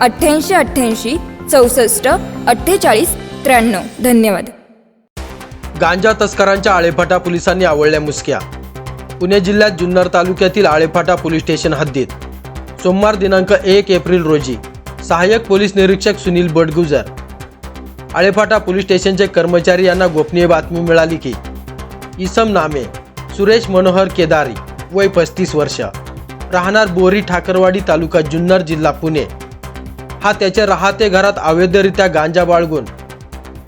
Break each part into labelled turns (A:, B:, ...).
A: अठ्ठ्याऐंशी अठ्ठ्याऐंशी चौसष्ट अठ्ठेचाळीस त्र्याण्णव. धन्यवाद.
B: गांजा तस्करांच्या आळेफाटा पोलिसांनी आवळल्या मुसक्या. पुणे जिल्ह्यात जुन्नर तालुक्यातील आळेफाटा पोलीस स्टेशन हद्दीत. सोमवार दिनांक एक एप्रिल रोजी सहाय्यक पोलीस निरीक्षक सुनील बडगुजर. आळेफाटा पोलीस स्टेशनचे कर्मचारी यांना गोपनीय बातमी मिळाली की इसम नामे सुरेश मनोहर केदारी वय पस्तीस वर्ष. राहणार बोरी ठाकरवाडी तालुका जुन्नर जिल्हा पुणे. हा त्याच्या राहते घरात अवैधरित्या गांजा बाळगून.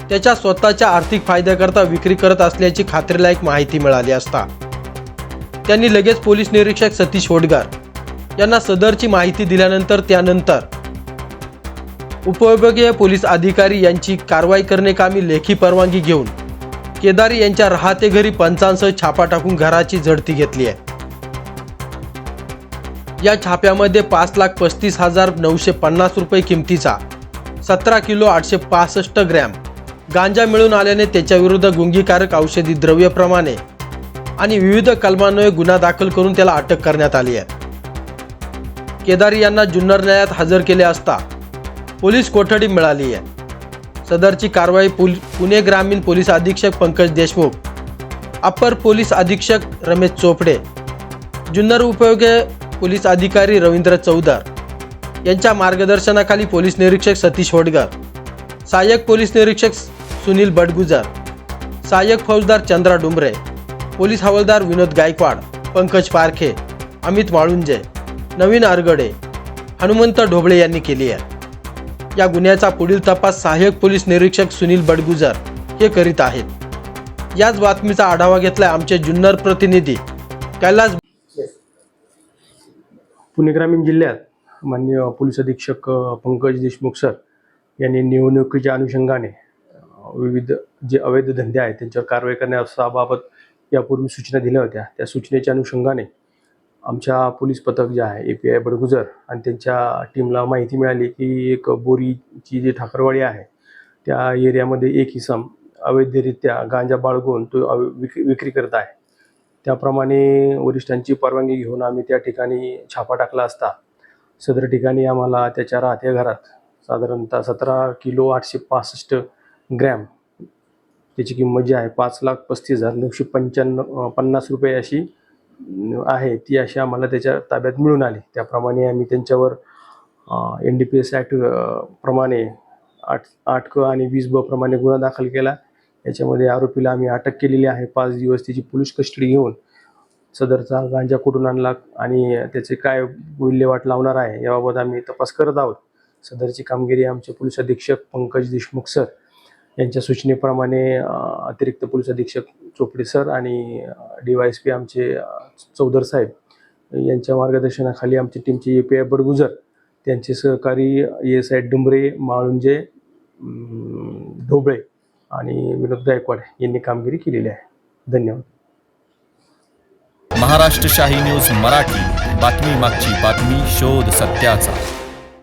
B: त्याच्या स्वतःच्या आर्थिक फायद्याकरता विक्री करत असल्याची खात्रीलायक माहिती मिळाली असता. त्यांनी लगेच पोलीस निरीक्षक सतीश होडगार यांना सदरची माहिती दिल्यानंतर त्यानंतर उपविभागीय पोलीस अधिकारी यांची कारवाई करणे कामी लेखी परवानगी घेऊन केदारी यांच्या राहते घरी पंचांसह छापा टाकून घराची झडती घेतली आहे. या छाप्यामध्ये पाच लाख पस्तीस हजार नऊशे पन्नास रुपये किमतीचा सतरा किलो आठशे पासष्ट ग्रॅम. गांजा मिळून आल्याने त्याच्याविरुद्ध गुंगीकारक औषधी द्रव्यप्रमाणे आणि विविध कलमान्वये गुन्हा दाखल करून त्याला अटक करण्यात आली आहे. केदारी यांना जुन्नर न्यायात हजर केले असता पोलीस कोठडी मिळाली आहे. सदरची कारवाई पुल पुणे ग्रामीण पोलीस अधीक्षक पंकज देशमुख अप्पर पोलीस अधीक्षक रमेश चोपडे. जुन्नर उपयोगी पोलीस अधिकारी रवींद्र चौदार. यांच्या मार्गदर्शनाखाली पोलीस निरीक्षक सतीश होडगार. सहाय्यक पोलीस निरीक्षक सुनील बडगुजार. सहाय्यक फौजदार चंद्रा डुंबरे पोलीस हवालदार विनोद गायकवाड पंकज पारखे अमित वाळुंजे नवीन आरगडे हनुमंत ढोबळे यांनी केली आहे. या गुन्ह्याचा पुढील तपास सहाय्यक पोलीस निरीक्षक सुनील बडगुजार हे करीत आहेत. याच बातमीचा आढावा घेतलाय आमचे जुन्नर प्रतिनिधी कैलास
C: पुणे ग्रामीण जिल्ह्यात मान्य पोलीस अधीक्षक पंकज देशमुख सर यांनी निवडणुकीच्या अनुषंगाने विविध जे अवैध धंदे आहेत त्यांच्यावर कारवाई करण्याबाबत यापूर्वी सूचना दिल्या होत्या. त्या सूचनेच्या अनुषंगाने आमच्या पोलीस पथक जे आहे ए पी आय बडगुजर आणि त्यांच्या टीमला माहिती मिळाली की एक बोरीची जी ठाकरवाडी आहे त्या एरियामध्ये एक इसम अवैधरित्या गांजा बाळगून तो अव- विक्री विक्री करत आहे. त्याप्रमाणे वरिष्ठांची परवानगी घेऊन आम्ही त्या ठिकाणी छापा टाकला असता. सदर ठिकाणी आम्हाला त्याच्या राहत्या घरात साधारणतः सतरा किलो आठशे पासष्ट ग्रॅम त्याची किंमत जी आहे पाच लाख पस्तीस हजार नऊशे पंच्याण्णव पन्नास रुपये अशी आहे. ती अशी आम्हाला त्याच्या ताब्यात मिळून आली. त्याप्रमाणे आम्ही त्यांच्यावर N D P S act प्रमाणे आठ आठ क आणि वीस ब प्रमाणे गुन्हा दाखल केला. याच्यामध्ये आरोपीला आम्ही अटक केलेली आहे. पाच दिवस त्याची पोलीस कस्टडी घेऊन सदरचा गांजा कुठून आणला आणि त्याचे काय विल्हेवाट लावणार आहे याबाबत आम्ही तपास करत आहोत. सदरची कामगिरी आमचे पोलीस अधीक्षक पंकज देशमुख सर यांच्या सूचनेप्रमाणे अतिरिक्त पोलीस अधीक्षक चोपडे सर आणि डी वाय एस पी आमचे चौधर साहेब यांच्या मार्गदर्शनाखाली आमची टीमचे ए पी आय बडगुजर त्यांचे सहकारी A S I Dumbre Malunje Dhoble आणि विनोद गायकवाड यांनी कामगिरी केलेली आहे. धन्यवाद.
D: महाराष्ट्र शाही न्यूज मराठी. बातमी मागची बातमी शोध सत्याचा.